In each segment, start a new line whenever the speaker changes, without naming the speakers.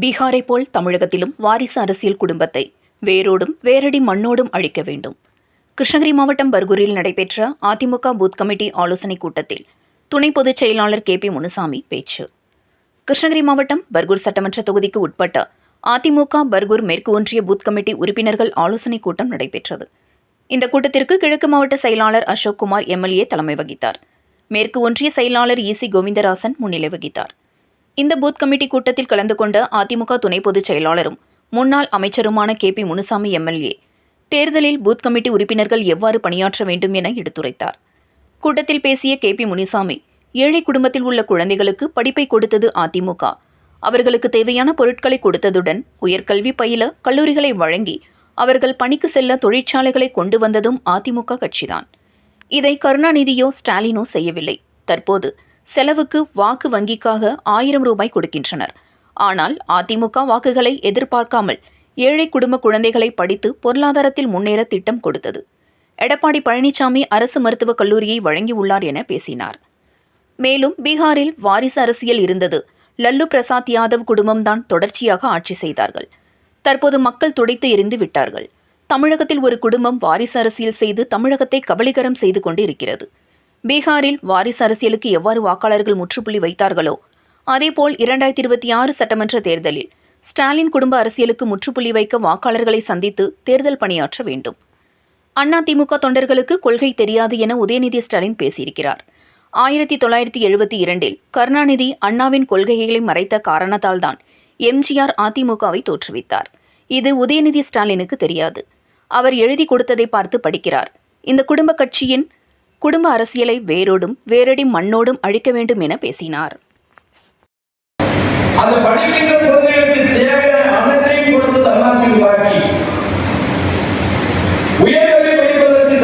பீகாரை போல் தமிழகத்திலும் வாரிசு அரசியல் குடும்பத்தை வேரோடும் வேரடி மண்ணோடும் அழிக்க வேண்டும். கிருஷ்ணகிரி மாவட்டம் பர்கூரில் நடைபெற்ற அதிமுக பூத் கமிட்டி ஆலோசனைக் கூட்டத்தில் துணை பொதுச் செயலாளர் கே பி முனுசாமி பேச்சு. கிருஷ்ணகிரி மாவட்டம் பர்கூர் சட்டமன்ற தொகுதிக்கு உட்பட்ட அதிமுக பர்கூர் மேற்கு ஒன்றிய பூத் கமிட்டி உறுப்பினர்கள் ஆலோசனைக் கூட்டம் நடைபெற்றது. இந்த கூட்டத்திற்கு கிழக்கு மாவட்ட செயலாளர் அசோக்குமார் எம்எல்ஏ தலைமை வகித்தார். மேற்கு ஒன்றிய செயலாளர் இசி கோவிந்தராசன் முன்னிலை வகித்தார். இந்த பூத் கமிட்டி கூட்டத்தில் கலந்து கொண்ட அதிமுக துணை பொதுச் செயலாளரும் முன்னாள் அமைச்சருமான கே. பி. முனுசாமி எம்எல்ஏ தேர்தலில் பூத் கமிட்டி உறுப்பினர்கள் எவ்வாறு பணியாற்ற வேண்டும் என எடுத்துரைத்தார். கூட்டத்தில் பேசிய கே. பி. முனிசாமி ஏழை குடும்பத்தில் உள்ள குழந்தைகளுக்கு படிப்பை கொடுத்தது அதிமுக. அவர்களுக்கு தேவையான பொருட்களை கொடுத்ததுடன் உயர்கல்வி பயில கல்லூரிகளை வழங்கி அவர்கள் பணிக்கு செல்ல தொழிற்சாலைகளை கொண்டு வந்ததும் அதிமுக கட்சிதான். இதை கருணாநிதியோ ஸ்டாலினோ செய்யவில்லை. தற்போது செலவுக்கு வாக்கு வங்கிக்காக ஆயிரம் ரூபாய் கொடுக்கின்றனர். ஆனால் அதிமுக வாக்குகளை எதிர்பார்க்காமல் ஏழை குடும்ப குழந்தைகளை படித்து பொருளாதாரத்தில் முன்னேற திட்டம் கொடுத்தது. எடப்பாடி பழனிசாமி அரசு மருத்துவக் கல்லூரியை வழங்கியுள்ளார் என பேசினார். மேலும் பீகாரில் வாரிசு அரசியல் இருந்தது. லல்லு பிரசாத் யாதவ் குடும்பம்தான் தொடர்ச்சியாக ஆட்சி செய்தார்கள். தற்போது மக்கள் துடைத்து எறிந்து விட்டார்கள். தமிழகத்தில் ஒரு குடும்பம் வாரிசு அரசியல் செய்து தமிழகத்தை கபலீகரம் செய்து கொண்டு இருக்கிறது. பீகாரில் வாரிசு அரசியலுக்கு எவ்வாறு வாக்காளர்கள் முற்றுப்புள்ளி வைத்தார்களோ அதேபோல் இரண்டாயிரத்தி இருபத்தி ஆறு சட்டமன்ற தேர்தலில் ஸ்டாலின் குடும்ப அரசியலுக்கு முற்றுப்புள்ளி வைக்க வாக்காளர்களை சந்தித்து தேர்தல் பணியாற்ற வேண்டும். அண்ணா திமுக தொண்டர்களுக்கு கொள்கை தெரியாது என உதயநிதி ஸ்டாலின் பேசியிருக்கிறார். ஆயிரத்தி தொள்ளாயிரத்தி எழுபத்தி இரண்டில் கருணாநிதி அண்ணாவின் கொள்கைகளை மறைத்த காரணத்தால்தான் எம்ஜிஆர் அதிமுகவை தோற்றுவித்தார். இது உதயநிதி ஸ்டாலினுக்கு தெரியாது. அவர் எழுதி கொடுத்ததை பார்த்து படிக்கிறார். இந்த குடும்ப கட்சியின் குடும்ப அரசியலை வேரோடும் வேரடி மண்ணோடும் அழிக்க வேண்டும் என பேசினார்.
எங்கேயாவது படிக்கின்ற குழந்தைகளுக்கு தேவையான அனைத்தையும் கொடுத்தது அதிமுக ஆட்சி உயர்கல்வி படிப்பதற்கு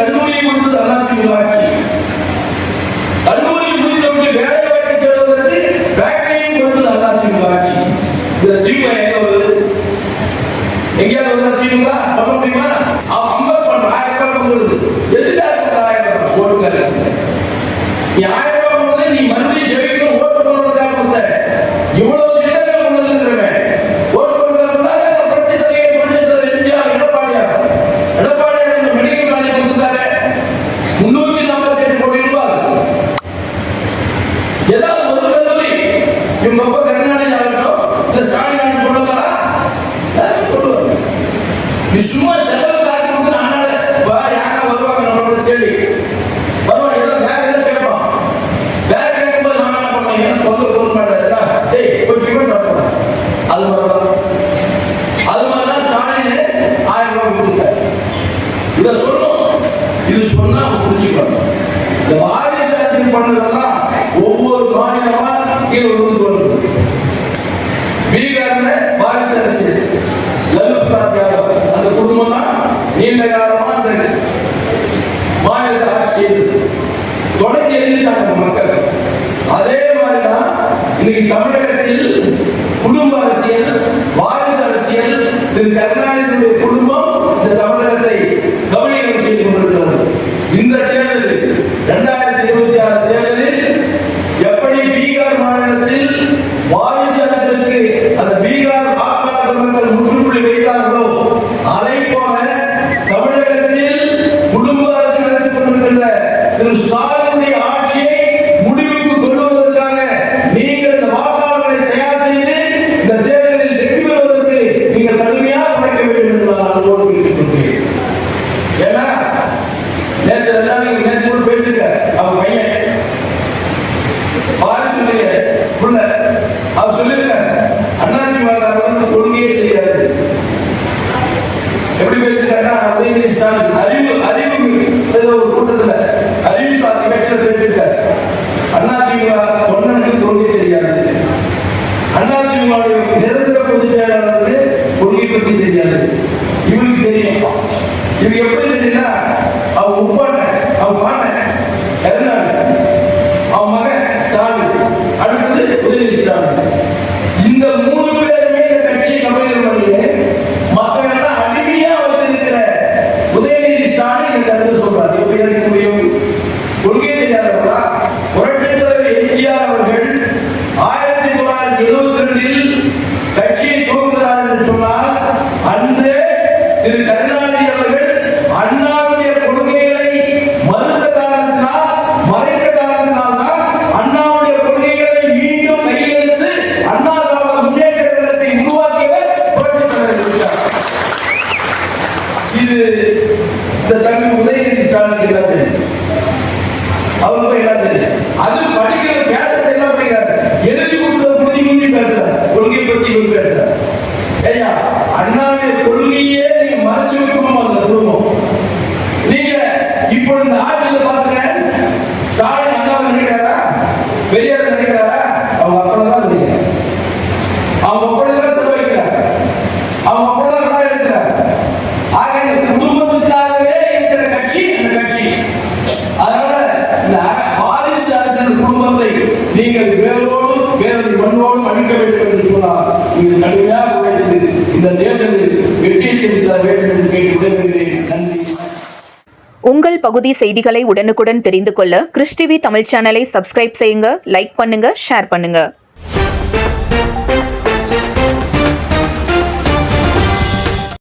இந்த வாரிசு அரசியல் பண்ணதெல்லாம் ஒவ்வொரு மாநிலமா கீழே விழுந்து வருது பீகார்ல வாரிசு அரசியல் லல்லு பிரசாத் யாதவ் அந்த குடும்பம் தான் நீண்ட காலமா அந்த மாநிலத்தை ஆட்சி செய்யுது தொடர்ச்சி எழுதிட்டாங்க மக்கள். அதே மாதிரி தான் இன்னைக்கு தமிழகத்தில் குடும்ப அரசியல் வாரிசு அரசியல் திரு கருணாநிதியுடைய குடும்பம் இந்த தமிழகத்தை கவனியம் செய்து கொண்டிருக்கிறது இந்த தேர்தலில் இரண்டாயிரத்தி இருபத்தி ஆறு தேர்தலில் எப்படி பீகார் மாநிலத்தில் வாரிசு அரசியலுக்கு அந்த பீகார் வாக்காளர் முற்றுப்புள்ளி வைத்தார்களோ? அதை போல தமிழகத்தில் குடும்ப அரசு நடத்திக் கொண்டிருக்கின்ற திரு ஸ்டாலின் ஆட்சியை முடிவுக்கு கொண்டு வருவதற்காக நீங்கள் இந்த வாக்காளர்களை தயார் செய்து இந்த தேர்தலில் வெற்றி பெறுவதற்கு நீங்கள் கடுமையாக உழைக்க வேண்டும் என்று நான் அன்போடு கேட்டுக்கொள்கிறேன் ஏன்னா நேற்று எல்லாம் நீங்க நேற்று கூட பேசிருக்க அவன் பையன் வாரிசுடைய புள்ள அவர் சொல்லியிருக்காரு அண்ணாதிமுக அவர்களுக்கு கொள்கையே தெரியாது எப்படி பேசிருக்காருன்னா உதயநிதி ஸ்டாலின் அறிவு அறிவு ஏதோ அறிவு சார் நிகழ்ச்சியில் தொண்டனுக்கு கொள்கை தெரியாது. அதிமுகவுடைய நிரந்தர பொதுச் செயலாளருக்கு கொள்கை பற்றி தெரியாது. இவருக்கு தெரியும். இவருக்கு எப்படி இது இந்த தம்பி உதயநிதி ஸ்டாலினுக்கு என்ன தெரியும் அவருக்கும் என்ன தெரியும் அது படிக்கிற பேசுறது எல்லாம் பண்ணிக்கிறாரு எழுதி கொடுத்த புரிஞ்சு புரிஞ்சு பேசுறாரு கொள்கை பற்றி இவர் பேசுறாரு ஐயா அண்ணாவே நீங்கள் வேரோடும் வேறொரு மண்ணோடும் அழிக்க வேண்டும் என்று சொன்னார். நீங்கள் கடுமையாக உழைத்து இந்த தேர்தலில் வெற்றியை தர வேண்டும் என்று கேட்டு விடைபெறுகிறேன் நன்றி.
உங்கள் பகுதி செய்திகளை உடனுக்குடன் தெரிந்து கொள்ள கிறிஸ்டிவி தமிழ் சேனலை சப்ஸ்கிரைப் செய்யுங்க லைக் பண்ணுங்க ஷேர் பண்ணுங்க.